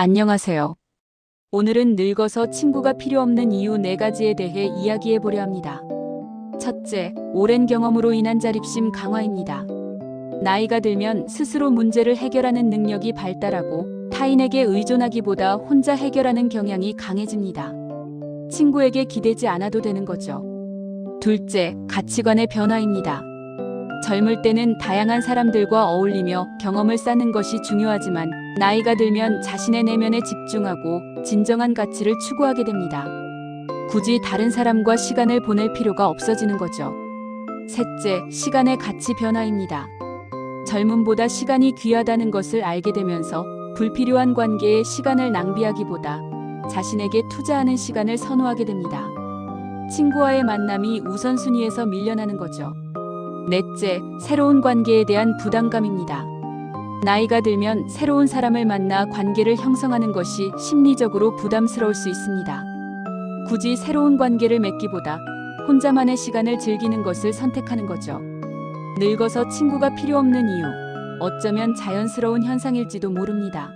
안녕하세요. 오늘은 늙어서 친구가 필요 없는 이유 네 가지에 대해 이야기해 보려 합니다. 첫째, 오랜 경험으로 인한 자립심 강화입니다. 나이가 들면 스스로 문제를 해결하는 능력이 발달하고 타인에게 의존하기보다 혼자 해결하는 경향이 강해집니다. 친구에게 기대지 않아도 되는 거죠. 둘째, 가치관의 변화입니다. 젊을 때는 다양한 사람들과 어울리며 경험을 쌓는 것이 중요하지만 나이가 들면 자신의 내면에 집중하고 진정한 가치를 추구하게 됩니다. 굳이 다른 사람과 시간을 보낼 필요가 없어지는 거죠. 셋째, 시간의 가치 변화입니다. 젊음보다 시간이 귀하다는 것을 알게 되면서 불필요한 관계에 시간을 낭비하기보다 자신에게 투자하는 시간을 선호하게 됩니다. 친구와의 만남이 우선순위에서 밀려나는 거죠. 넷째, 새로운 관계에 대한 부담감입니다. 나이가 들면 새로운 사람을 만나 관계를 형성하는 것이 심리적으로 부담스러울 수 있습니다. 굳이 새로운 관계를 맺기보다 혼자만의 시간을 즐기는 것을 선택하는 거죠. 늙어서 친구가 필요 없는 이유, 어쩌면 자연스러운 현상일지도 모릅니다.